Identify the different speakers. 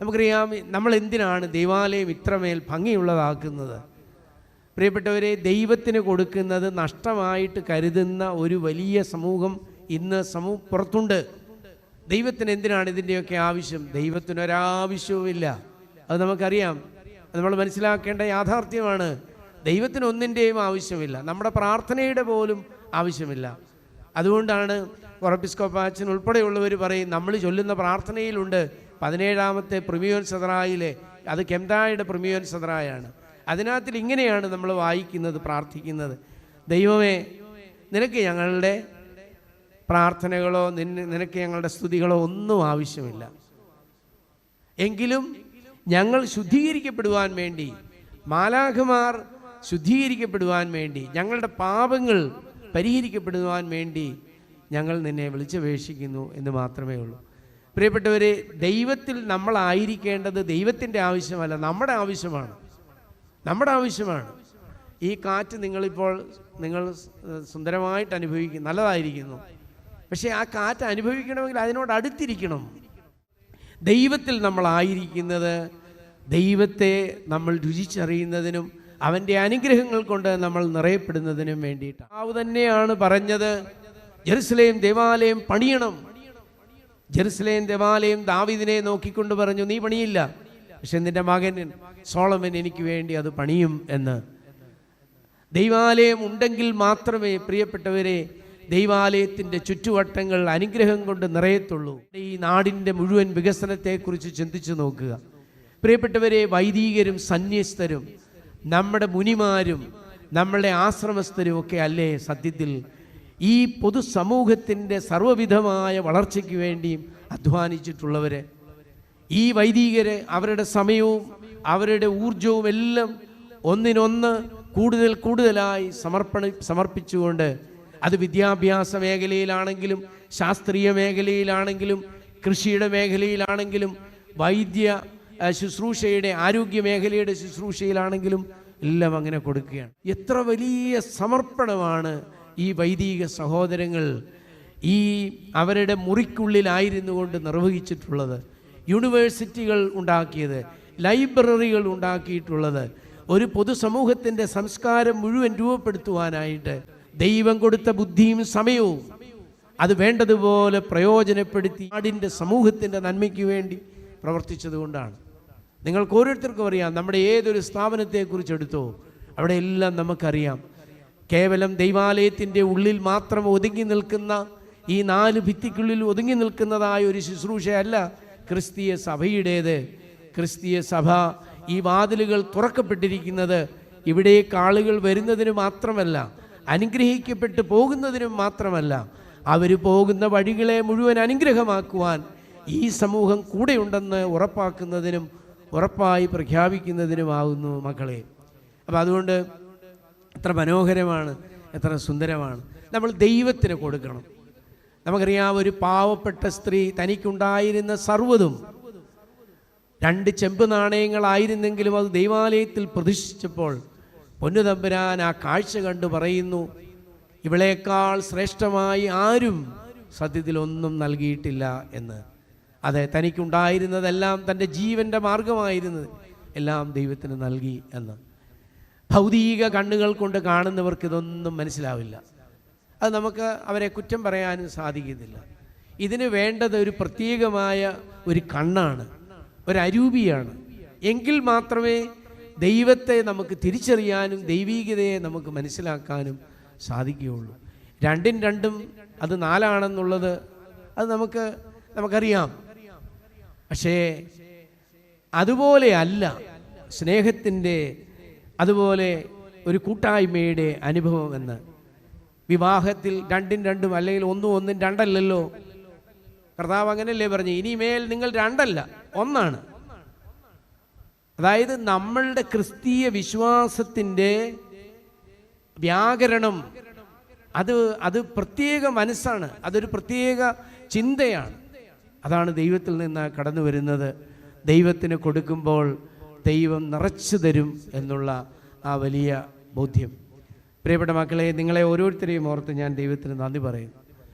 Speaker 1: നമുക്കറിയാം നമ്മൾ എന്തിനാണ് ദൈവാലയം ഇത്രമേൽ ഭംഗിയുള്ളതാക്കുന്നത്? പ്രിയപ്പെട്ടവരെ ദൈവത്തിന് കൊടുക്കുന്നത് നഷ്ടമായിട്ട് കരുതുന്ന ഒരു വലിയ സമൂഹം ഇന്ന് സമൂഹ പുറത്തുണ്ട്. ദൈവത്തിന് എന്തിനാണ് ഇതിന്റെയൊക്കെ ആവശ്യം? ദൈവത്തിനൊരാവശ്യവുമില്ല. അത് നമുക്കറിയാം. നമ്മൾ മനസ്സിലാക്കേണ്ട യാഥാർത്ഥ്യമാണ്. ദൈവത്തിന് ഒന്നിന്റെയും ആവശ്യമില്ല. നമ്മുടെ പ്രാർത്ഥനയുടെ പോലും ആവശ്യമില്ല. അതുകൊണ്ടാണ് ഉറപ്പിസ്കോപ്പാച്ചൻ ഉൾപ്പെടെയുള്ളവർ പറയും നമ്മൾ ചൊല്ലുന്ന പ്രാർത്ഥനയിലുണ്ട്. പതിനേഴാമത്തെ പ്രിമിയോൻ സദറായിലെ അത് കെംതായുടെ പ്രിമിയോൻ സദറായാണ്. അതിനകത്തിൽ ഇങ്ങനെയാണ് നമ്മൾ വായിക്കുന്നത് പ്രാർത്ഥിക്കുന്നത്. ദൈവമേ നിനക്ക് ഞങ്ങളുടെ പ്രാർത്ഥനകളോ നിന്നെ നിനക്ക് ഞങ്ങളുടെ സ്തുതികളോ ഒന്നും ആവശ്യമില്ല. എങ്കിലും ഞങ്ങൾ ശുദ്ധീകരിക്കപ്പെടുവാൻ വേണ്ടി മാലാഖമാർ ശുദ്ധീകരിക്കപ്പെടുവാൻ വേണ്ടി ഞങ്ങളുടെ പാപങ്ങൾ പരിഹരിക്കപ്പെടുവാൻ വേണ്ടി ഞങ്ങൾ നിന്നെ വിളിച്ചപേക്ഷിക്കുന്നു എന്ന് മാത്രമേ ഉള്ളൂ. പ്രിയപ്പെട്ടവരെ ദൈവത്തിൽ നമ്മളായിരിക്കേണ്ടത് ദൈവത്തിന്റെ ആവശ്യമല്ല നമ്മുടെ ആവശ്യമാണ്. നമ്മുടെ ആവശ്യമാണ്. ഈ കാറ്റ് നിങ്ങളിപ്പോൾ നിങ്ങൾ സുന്ദരമായിട്ട് അനുഭവിക്കും നല്ലതായിരിക്കുന്നു. പക്ഷേ ആ കാറ്റ് അനുഭവിക്കണമെങ്കിൽ അതിനോട് അടുത്തിരിക്കണം. ദൈവത്തിൽ നമ്മളായിരിക്കുന്നത് ദൈവത്തെ നമ്മൾ രുചിച്ചറിയുന്നതിനും അവന്റെ അനുഗ്രഹങ്ങൾ കൊണ്ട് നമ്മൾ നിറയപ്പെടുന്നതിനും വേണ്ടിയിട്ട് ആവ് തന്നെയാണ് പറഞ്ഞത് ജെറുസലേം ദേവാലയം പണിയണം. ജെറുസലേം ദേവാലയം ദാവിദിനെ നോക്കിക്കൊണ്ട് പറഞ്ഞു നീ പണിയില്ല. പക്ഷെ നിന്റെ മകൻ സോളമൻ എനിക്ക് വേണ്ടി അത് പണിയും എന്ന്. ദൈവാലയം ഉണ്ടെങ്കിൽ മാത്രമേ പ്രിയപ്പെട്ടവരെ ദൈവാലയത്തിന്റെ ചുറ്റുവട്ടങ്ങൾ അനുഗ്രഹം കൊണ്ട് നിറയത്തുള്ളൂ. ഈ നാടിന്റെ മുഴുവൻ വികസനത്തെക്കുറിച്ച് ചിന്തിച്ചു നോക്കുക. പ്രിയപ്പെട്ടവരെ വൈദികരും സന്യസ്തരും നമ്മുടെ മുനിമാരും നമ്മളുടെ ആശ്രമസ്ഥരും ഒക്കെ അല്ലേ സത്യത്തിൽ ഈ പൊതുസമൂഹത്തിന്റെ സർവവിധമായ വളർച്ചയ്ക്ക് വേണ്ടിയും അധ്വാനിച്ചിട്ടുള്ളവർ ഈ വൈദികരെ അവരുടെ സമയവും അവരുടെ ഊർജവും എല്ലാം ഒന്നിനൊന്ന് കൂടുതൽ കൂടുതലായി സമർപ്പണ സമർപ്പിച്ചുകൊണ്ട് അത് വിദ്യാഭ്യാസ മേഖലയിലാണെങ്കിലും ശാസ്ത്രീയ മേഖലയിലാണെങ്കിലും കൃഷിയുടെ മേഖലയിലാണെങ്കിലും വൈദ്യ ശുശ്രൂഷയുടെ ആരോഗ്യ മേഖലയുടെ ശുശ്രൂഷയിലാണെങ്കിലും എല്ലാം അങ്ങനെ കൊടുക്കുകയാണ്. എത്ര വലിയ സമർപ്പണമാണ് ഈ വൈദിക സഹോദരങ്ങൾ ഈ അവരുടെ മുറിക്കുള്ളിലായിരുന്നു കൊണ്ട് നിർവഹിച്ചിട്ടുള്ളത് യൂണിവേഴ്സിറ്റികൾ ഉണ്ടാക്കിയത് ലൈബ്രറികൾ ഉണ്ടാക്കിയിട്ടുള്ളത് ഒരു പൊതുസമൂഹത്തിന്റെ സംസ്കാരം മുഴുവൻ രൂപപ്പെടുത്തുവാനായിട്ട് ദൈവം കൊടുത്ത ബുദ്ധിയും സമയവും അത് വേണ്ടതുപോലെ പ്രയോജനപ്പെടുത്തി നാടിന്റെ സമൂഹത്തിന്റെ നന്മയ്ക്ക് വേണ്ടി പ്രവർത്തിച്ചതുകൊണ്ടാണ്. നിങ്ങൾക്ക് ഓരോരുത്തർക്കും അറിയാം നമ്മുടെ ഏതൊരു സ്ഥാപനത്തെക്കുറിച്ച് എടുത്തോ അവിടെ എല്ലാം നമുക്കറിയാം. കേവലം ദൈവാലയത്തിന്റെ ഉള്ളിൽ മാത്രം ഒതുങ്ങി നിൽക്കുന്ന ഈ നാല് ഭിത്തിക്കുള്ളിൽ ഒതുങ്ങി നിൽക്കുന്നതായ ഒരു ശുശ്രൂഷയല്ല ക്രിസ്തീയ സഭയുടേത്. ക്രിസ്തീയ സഭ ഈ വാതിലുകൾ തുറക്കപ്പെട്ടിരിക്കുന്നത് ഇവിടേക്ക് ആളുകൾ വരുന്നതിന് മാത്രമല്ല അനുഗ്രഹിക്കപ്പെട്ട് പോകുന്നതിനും മാത്രമല്ല അവർ പോകുന്ന വഴികളെ മുഴുവൻ അനുഗ്രഹമാക്കുവാൻ ഈ സമൂഹം കൂടെയുണ്ടെന്ന് ഉറപ്പാക്കുന്നതിനും ഉറപ്പായി പ്രഖ്യാപിക്കുന്നതിനുമാകുന്നു മക്കളെ. അപ്പം അതുകൊണ്ട് എത്ര മനോഹരമാണ് എത്ര സുന്ദരമാണ്. നമ്മൾ ദൈവത്തിന് കൊടുക്കണം. നമുക്കറിയാം ഒരു പാവപ്പെട്ട സ്ത്രീ തനിക്കുണ്ടായിരുന്ന സർവതും രണ്ട് ചെമ്പ് നാണയങ്ങളായിരുന്നെങ്കിലും അത് ദൈവാലയത്തിൽ പ്രതിഷ്ഠിച്ചപ്പോൾ പൊന്നുതമ്പുരാൻ ആ കാഴ്ച കണ്ടു പറയുന്നു ഇവളേക്കാൾ ശ്രേഷ്ഠമായി ആരും സത്യത്തിൽ ഒന്നും നൽകിയിട്ടില്ല എന്ന്. അതെ തനിക്കുണ്ടായിരുന്നതെല്ലാം തന്റെ ജീവന്റെ മാർഗമായിരുന്നത് എല്ലാം ദൈവത്തിന് നൽകി എന്ന്. ഭൗതിക കണ്ണുകൾ കൊണ്ട് കാണുന്നവർക്ക് ഇതൊന്നും മനസ്സിലാവില്ല. അത് നമുക്ക് അവരെ കുറ്റം പറയാനും സാധിക്കുന്നില്ല. ഇതിന് വേണ്ടത് ഒരു പ്രത്യേകമായ ഒരു കണ്ണാണ് ഒരു അരൂപിയാണ്. എങ്കിൽ മാത്രമേ ദൈവത്തെ നമുക്ക് തിരിച്ചറിയാനും ദൈവീകതയെ നമുക്ക് മനസ്സിലാക്കാനും സാധിക്കുകയുള്ളൂ. രണ്ടും രണ്ടും അത് നാലാണെന്നുള്ളത് അത് നമുക്ക് നമുക്കറിയാം. പക്ഷേ അതുപോലെ അല്ല സ്നേഹത്തിന്റെ അതുപോലെ ഒരു കൂട്ടായ്മയുടെ അനുഭവം എന്ന്. വിവാഹത്തിൽ രണ്ടും രണ്ടും അല്ലെങ്കിൽ ഒന്നും ഒന്നും രണ്ടല്ലല്ലോ. കർത്താവ് അങ്ങനെയല്ലേ പറഞ്ഞു ഇനിമേൽ നിങ്ങൾ രണ്ടല്ല ഒന്നാണ്. അതായത് നമ്മളുടെ ക്രിസ്തീയ വിശ്വാസത്തിന്റെ വ്യാകരണം അത് അത് പ്രത്യേക മനസ്സാണ് അതൊരു പ്രത്യേക ചിന്തയാണ്. അതാണ് ദൈവത്തിൽ നിന്ന് കടന്നു വരുന്നത് ദൈവത്തിന് കൊടുക്കുമ്പോൾ ദൈവം നിറച്ചു തരും എന്നുള്ള ആ വലിയ ബോധ്യം. പ്രിയപ്പെട്ട മക്കളെ നിങ്ങളെ ഓരോരുത്തരെയും ഓർത്ത് ഞാൻ ദൈവത്തിന് നന്ദി പറയുന്നു.